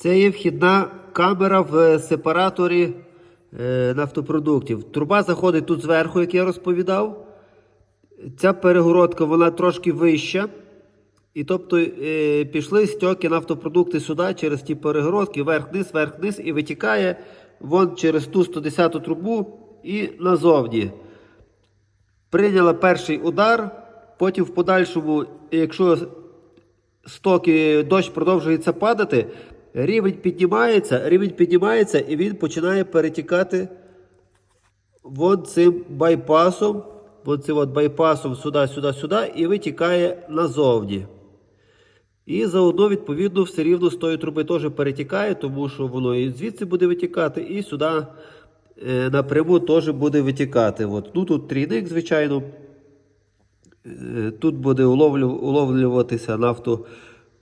Це є вхідна камера в сепараторі е, нафтопродуктів. Труба заходить тут зверху, як я розповідав. Ця перегородка вона трошки вища. І тобто е, пішли стьоки нафтопродукти сюди через ті перегородки, вверх-вниз, вверх-вниз, і витікає вон через ту 110 трубу і назовні. Прийняла перший удар, потім в подальшому, якщо стоки дощ продовжується падати, рівень піднімається, рівень піднімається і він починає перетікати вон цим байпасом, вон цим от байпасом сюди, сюди, сюди, і витікає назовні. І заодно, відповідно, все рівно з тої труби теж перетікає, тому що воно і звідси буде витікати, і сюди е, напряму теж буде витікати. От. Ну, тут трійник, звичайно. Е, Тут буде уловлю, уловлюватися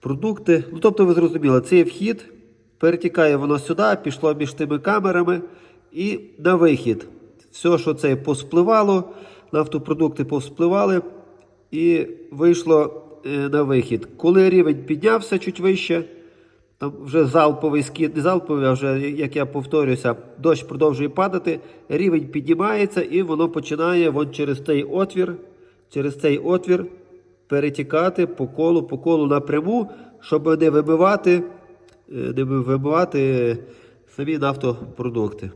нафтопродукти. Ну, тобто, ви зрозуміли, це є вхід, перетікає воно сюди, пішло між тими камерами і на вихід. Все, що це поспливало, нафтопродукти повспливали і вийшло е, на вихід. Коли рівень піднявся чуть вище, там вже залповий скид, не залповий, а вже, як я повторюся, дощ продовжує падати, рівень піднімається і воно починає вон через цей отвір, через цей отвір перетікати по колу, по колу напряму, щоб не вибивати, е, не вибивати самі нафтопродукти.